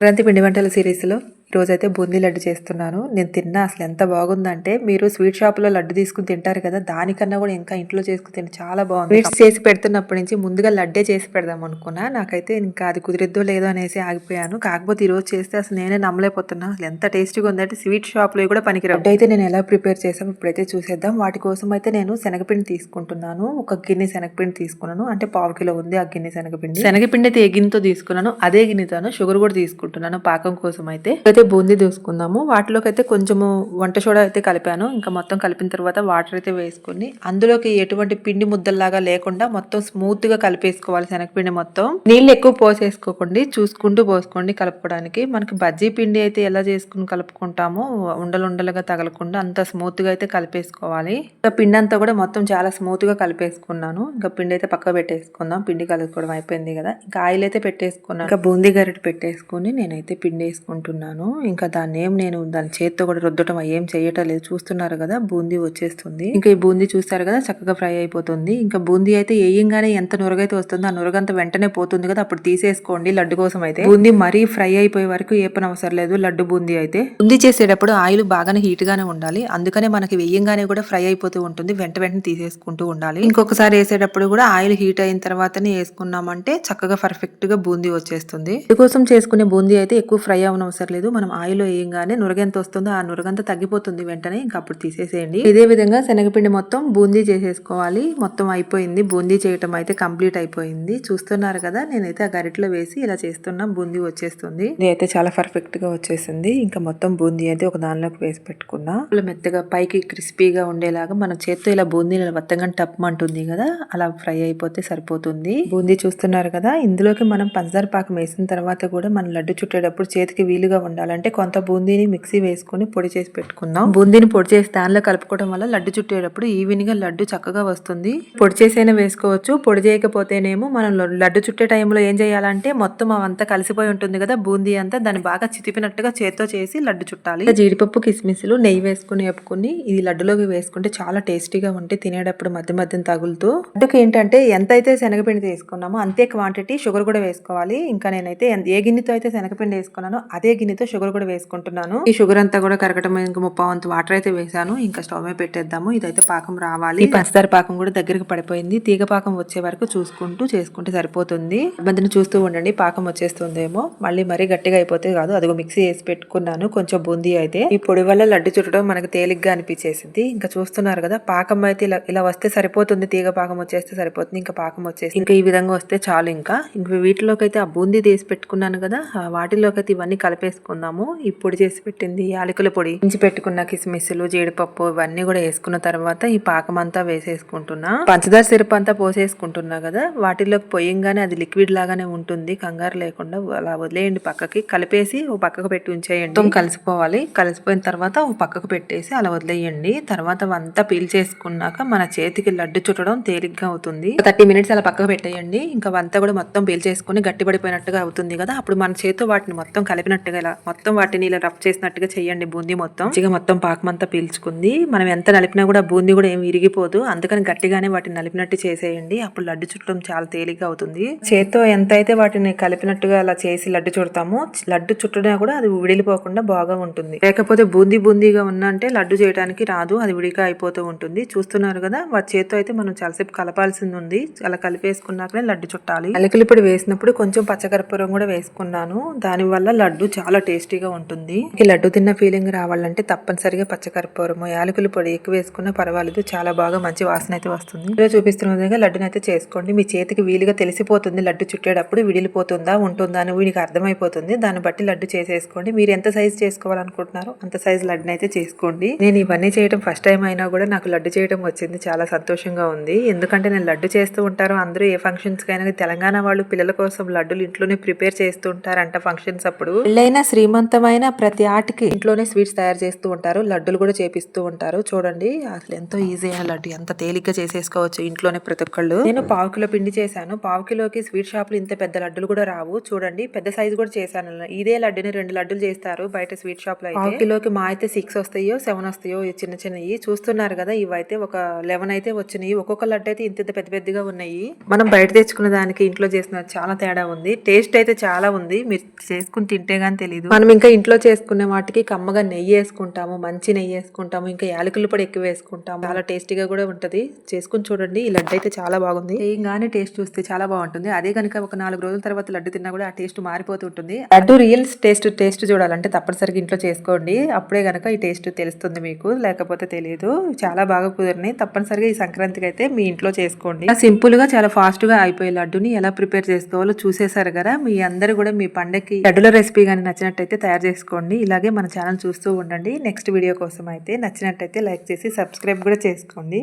క్రాంతి పిండి వంటల సిరీస్లో రోజైతే బూందీ లడ్డు చేస్తున్నాను. నేను తిన్నా అసలు ఎంత బాగుందంటే మీరు స్వీట్ షాప్లో లడ్డు తీసుకుని తింటారు కదా దానికన్నా కూడా ఇంకా ఇంట్లో చేసుకుని తింటే చాలా బాగుంది. స్వీట్స్ చేసి పెడుతున్నప్పటి నుంచి ముందుగా లడ్డే చేసి పెడదాం అనుకున్నా. నాకైతే ఇంకా అది కుదిరిద్దో లేదో అనేసి ఆగిపోయాను. కాకపోతే ఈ రోజు చేస్తే అసలు నేనే నమ్మలేకపోతున్నా. అసలు ఎంత టేస్టీగా ఉందంటే స్వీట్ షాప్లో కూడా పనికిరాదు లడ్డు అయితే నేను ఎలా ప్రిపేర్ చేసాం ఇప్పుడైతే చూసేద్దాం. వాటి కోసం అయితే నేను శనగపిండి తీసుకుంటున్నాను. ఒక గిన్నె శనగపిండి తీసుకున్నాను. అంటే పావు కిలో ఉంది ఆ గిన్నె శనగపిండి. శనగపిండి అయితే ఏ గిన్నెతో తీసుకున్నాను అదే గిన్నెతోను షుగర్ కూడా తీసుకుంటున్నాను పాకం కోసం అయితే అయితే బూందీ తీసుకుందాము. వాటిలోకి అయితే కొంచెము వంట సోడా అయితే కలిపాను. ఇంకా మొత్తం కలిపిన తర్వాత వాటర్ అయితే వేసుకుని అందులోకి ఎటువంటి పిండి ముద్దల్లాగా లేకుండా మొత్తం స్మూత్గా కలిపేసుకోవాలి శనగపిండి మొత్తం. నీళ్ళు ఎక్కువ పోసేసుకోకండి. చూసుకుంటూ పోసుకోండి కలుపుకోవడానికి. మనకి బజ్జీ పిండి అయితే ఎలా చేసుకుని కలుపుకుంటామో ఉండలు ఉండలుగా తగలకుండా అంత స్మూత్గా అయితే కలిపేసుకోవాలి. ఇంకా పిండి అంతా కూడా మొత్తం చాలా స్మూత్గా కలిపేసుకున్నాను. ఇంకా పిండి అయితే పక్క పెట్టేసుకుందాం. పిండి కలుపుకోవడం అయిపోయింది కదా. ఇంకా ఆయిల్ అయితే పెట్టేసుకున్నాను. ఇంకా బూందీ గరిటె పెట్టేసుకుని నేనైతే పిండి వేసుకుంటున్నాను. ఇంకా దాన్ని ఏం నేను దాని చేత్తో కూడా రుద్దటం ఏం చేయటం లేదు. చూస్తున్నారు కదా బూందీ వచ్చేస్తుంది. ఇంకా ఈ బూందీ చూస్తారు కదా చక్కగా ఫ్రై అయిపోతుంది. ఇంకా బూందీ అయితే వేయంగానే ఎంత నురగైతే వస్తుందో ఆ నురగంత వెంటనే పోతుంది కదా అప్పుడు తీసేసుకోండి లడ్డు కోసం అయితే. బూందీ మరీ ఫ్రై అయిపోయే వరకు ఏ పని అవసరం లేదు లడ్డు బూందీ అయితే. బూందీ చేసేటప్పుడు ఆయిల్ బాగానే హీట్ గానే ఉండాలి. అందుకనే మనకి వేయంగానే కూడా ఫ్రై అయిపోతూ ఉంటుంది. వెంట వెంటనే తీసేసుకుంటూ ఉండాలి. ఇంకొకసారి వేసేటప్పుడు కూడా ఆయిల్ హీట్ అయిన తర్వాతనే వేసుకున్నామంటే చక్కగా పర్ఫెక్ట్గా బూందీ వచ్చేస్తుంది. కోసం చేసుకునే బూందీ అయితే ఎక్కువ ఫ్రై అవనవసరం లేదు. మనం ఆయిల్ వేయంగానే నురగెంత వస్తుందో ఆ నురగంత తగ్గిపోతుంది వెంటనే. ఇంకా అప్పుడు తీసేసేయండి. ఇదే విధంగా శనగపిండి మొత్తం బూందీ చేసేసుకోవాలి. మొత్తం అయిపోయింది. బూందీ చేయటం అయితే కంప్లీట్ అయిపోయింది. చూస్తున్నారు కదా నేనైతే ఆ గరిటలో వేసి ఇలా చేస్తున్నా. బూందీ వచ్చేస్తుంది. ఇది అయితే చాలా పర్ఫెక్ట్గా వచ్చేసింది. ఇంకా మొత్తం బూందీ అయితే ఒక దానిలోకి వేసి పెట్టుకున్నా. ఇలా మెత్తగా పైకి క్రిస్పీగా ఉండేలాగా మన చేత్తో ఇలా బూందీ వత్తంగా టప్మంటుంది కదా అలా ఫ్రై అయిపోతే సరిపోతుంది. బూందీ చూస్తున్నారు కదా ఇందులోకి మనం పంచదార పాకం వేసిన తర్వాత కూడా మనం లడ్డు చుట్టేటప్పుడు చేతికి వీలుగా ఉండాలంటే కొంత బూందీని మిక్సీ వేసుకుని పొడి చేసి పెట్టుకుందాం. బూందీని పొడి చేసి దానిలో కలుపుకోవడం వల్ల లడ్డు చుట్టేటప్పుడు ఈవెన్గా లడ్డు చక్కగా వస్తుంది. పొడి చేసైనా వేసుకోవచ్చు. పొడి చేయకపోతేనేమో మనం లడ్డు- చుట్టే టైంలో ఏం చేయాలంటే మొత్తం అవంతా కలిసిపోయి ఉంటుంది కదా బూందీ అంతా దాన్ని బాగా చితిపినట్టుగా చేత్తో చేసి లడ్డు చుట్టాలి. జీడిపప్పు కిస్మిస్లు నెయ్యి వేసుకుని వేపుకుని ఇది లడ్డులోకి వేసుకుంటే చాలా టేస్టీగా ఉంటే తినేటప్పుడు మధ్య మధ్యన తగులుతూ. లడ్డుకి ఏంటంటే ఎంత అయితే శనగపిండి తీసుకున్నామో అంతే క్వాంటిటీ షుగర్ కూడా వేసుకోవాలి. ఇంకా నేనైతే ఏ గిన్నెతో అయితే శనగపిండి వేసుకున్నానో అదే గిన్నెతో షుగర్ కూడా వేసుకుంటున్నాను. ఈ షుగర్ అంతా కూడా కరగటం ఇంకా ముప్పా వంతు వాటర్ అయితే వేసాను. ఇంకా స్టవ్ మీద పెట్టేద్దాము. ఇదైతే పాకం రావాలి. ఈ పంచదార పాకం కూడా దగ్గరికి పడిపోయింది. తీగ పాకం వచ్చే వరకు చూసుకుంటూ చేసుకుంటే సరిపోతుంది. ఇబ్బందిని చూస్తూ ఉండండి. పాకం వచ్చేస్తుందేమో. మళ్ళీ మరీ గట్టిగా అయిపోతే కాదు. అదిగో మిక్సీ వేసి పెట్టుకున్నాను. కొంచెం బూందీ అయితే. ఈ పొడి వల్ల లడ్డు చుట్టడం మనకు తేలిగ్గా అనిపించేసింది. ఇంకా చూస్తున్నారు కదా పాకం అయితే ఇలా ఇలా వస్తే సరిపోతుంది. తీగ పాకం వచ్చేస్తే సరిపోతుంది. ఇంకా పాకం వచ్చేసి ఇంకా ఈ విధంగా వస్తే చాలు ఇంకా. ఇంక వీటిలోకి అయితే ఆ బూందీ తీసి పెట్టుకున్నాను కదా వాటిలోకి అయితే ఇవన్నీ కలిపేసుకుందాము ఈ పొడి చేసి పెట్టింది యాలకుల పొడి. ఇంచి పెట్టుకున్న కిస్మిస్లు జీడిపప్పు ఇవన్నీ కూడా వేసుకున్న తర్వాత ఈ పాకం అంతా వేసేసుకుంటున్నా. పంచదార సిరప్ అంతా పోసేసుకుంటున్నా కదా. వాటిలోకి పొయ్యంగానే అది లిక్విడ్ లాగానే ఉంటుంది. కంగారు లేకుండా అలా వదిలేయండి పక్కకి. కలిపేసి ఓ పక్కకు పెట్టి ఉంచేయండి. మొత్తం కలిసిపోవాలి. కలిసిపోయిన తర్వాత ఓ పక్కకు పెట్టేసి అలా వదిలేయండి. తర్వాత అవంతా పీల్చేసుకున్నాక మన చేతికి లడ్డు చుట్టడం తేలిగ్గా అవుతుంది. థర్టీ మినిట్స్ అలా పక్కకు పెట్టేయండి. ఇంకా అవంతా కూడా మొత్తం పీల్చేసుకుని గట్టిపడిపోయినట్టుగా అవుతుంది కదా. అప్పుడు మన చేతితో వాటిని మొత్తం కలిపినట్టుగా ఇలా మొత్తం వాటిని ఇలా రఫ్ చేసినట్టుగా చేయండి బూందీ మొత్తం. మంచిగా మొత్తం పాకం అంతా పీల్చుకుంది. మనం ఎంత నలిపినా కూడా బూందీ కూడా ఏమి విరిగిపోదు. అందుకని గట్టిగానే వాటిని నలిపినట్టు చేసేయండి. అప్పుడు లడ్డు చుట్టడం చాలా తేలిగ్గా అవుతుంది. చేత్తో ఎంత అయితే వాటిని కలిపినట్టుగా అలా చేసి లడ్డు చుడతామో లడ్డు చుట్టడా కూడా అది విడిలిపోకుండా బాగా ఉంటుంది. లేకపోతే బూందీ బూందీగా ఉన్న అంటే లడ్డు చేయడానికి రాదు. అది విడిగా అయిపోతూ ఉంటుంది. చూస్తున్నారు కదా వాటి చేత్తో అయితే మనం చాలాసేపు కలపాల్సింది ఉంది. అలా కలిపేసుకున్నాకనే లడ్డు చుట్టాలి. అలకలు వేసినప్పుడు కొంచెం పచ్చకర్పూరం కూడా వేసుకున్నాను. దాని వల్ల లడ్డు చాలా టేస్ట్ టేస్టీగా ఉంటుంది. ఈ లడ్డు తిన్న ఫీలింగ్ రావాలంటే తప్పనిసరిగా పచ్చకర్పూరము యాలకుల పొడి ఎక్కువ వేసుకున్నా పర్వాలేదు. చాలా బాగా మంచి వాసన అయితే వస్తుంది. ఇలా చూపిస్తున్న విధంగా లడ్డుని అయితే చేసుకోండి. మీ చేతికి వీలుగా తెలిసిపోతుంది లడ్డు చుట్టేటప్పుడు విడిలిపోతుందా ఉంటుందా అని వీడికి అర్థమైపోతుంది. దాన్ని బట్టి లడ్డు చేసేసుకోండి. మీరు ఎంత సైజ్ చేసుకోవాలనుకుంటున్నారో అంత సైజ్ లడ్డుని అయితే చేసుకోండి. నేను ఇవన్నీ చేయడం ఫస్ట్ టైం అయినా కూడా నాకు లడ్డు చేయడం వచ్చింది. చాలా సంతోషంగా ఉంది. ఎందుకంటే నేను లడ్డు చేస్తూ ఉంటారు అందరూ ఏ ఫంక్షన్స్ కైనా తెలంగాణ వాళ్ళు పిల్లల కోసం లడ్డులు ఇంట్లోనే ప్రిపేర్ చేస్తూ ఉంటారంట ఫంక్షన్స్ అప్పుడు. పెళ్ళైన శ్రీమంతమైన ప్రతి ఆటకి ఇంట్లోనే స్వీట్స్ తయారు చేస్తూ ఉంటారు. లడ్డులు కూడా చేపిస్తూ ఉంటారు. చూడండి అసలు ఎంతో ఈజీ అయిన లడ్డు. ఎంత తేలిగ్గా చేసేసుకోవచ్చు ఇంట్లోనే ప్రతి ఒక్కళ్ళు. నేను పావు కిలో పిండి చేశాను. పావు కిలోకి స్వీట్ షాప్లో ఇంత పెద్ద లడ్డులు కూడా రావు. చూడండి పెద్ద సైజు కూడా చేశాను. ఇదే లడ్డుని రెండు లడ్డులు చేస్తారు బయట స్వీట్ షాప్లో అయితే కిలోకి మా అయితే సిక్స్ వస్తాయో సెవెన్ వస్తాయో చిన్న చిన్నవి. చూస్తున్నారు కదా ఇవైతే ఒక లెవెన్ అయితే వచ్చినాయి. ఒక్కొక్క లడ్డు అయితే ఇంత ఇంత పెద్ద పెద్దగా ఉన్నాయి. మనం బయట తెచ్చుకున్న దానికి ఇంట్లో చేసిన చాలా తేడా ఉంది. టేస్ట్ అయితే చాలా ఉంది. మీరు చేసుకుని తింటే గానీ తెలియదు మనం ఇంకా ఇంట్లో చేసుకునే వాటికి కమ్మగా నెయ్యి వేసుకుంటాము మంచి నెయ్యి వేసుకుంటాము ఇంకా యాలకులు పొడి ఎక్కువ వేసుకుంటాము. చాలా టేస్టీగా కూడా ఉంటది. చేసుకుని చూడండి ఈ లడ్డు అయితే చాలా బాగుంది. వేయంగానే టేస్ట్ చూస్తే చాలా బాగుంటుంది. అదే కనుక ఒక నాలుగు రోజుల తర్వాత లడ్డు తిన్నా కూడా ఆ టేస్ట్ మారిపోతుంటుంది లడ్డు రియల్ టేస్ట్ టేస్ట్ చూడాలంటే తప్పనిసరిగా ఇంట్లో చేసుకోండి. అప్పుడే కనుక ఈ టేస్ట్ తెలుస్తుంది మీకు. లేకపోతే తెలియదు చాలా బాగా కుదిరినాయి. తప్పనిసరిగా ఈ సంక్రాంతికి అయితే మీ ఇంట్లో చేసుకోండి. సింపుల్గా చాలా ఫాస్ట్గా అయిపోయే లడ్డుని ఎలా ప్రిపేర్ చేసుకోవాలో చూసేసారు కదా. మీ అందరూ కూడా మీ పండగకి లడ్డుల రెసిపీ కానీ నచ్చినట్టయితే తయారు చేసుకోండి. ఇలాగే మన ఛానల్ చూస్తూ ఉండండి. నెక్స్ట్ వీడియో కోసం అయితే నచ్చినట్టయితే లైక్ చేసి సబ్స్క్రైబ్ కూడా చేసుకోండి.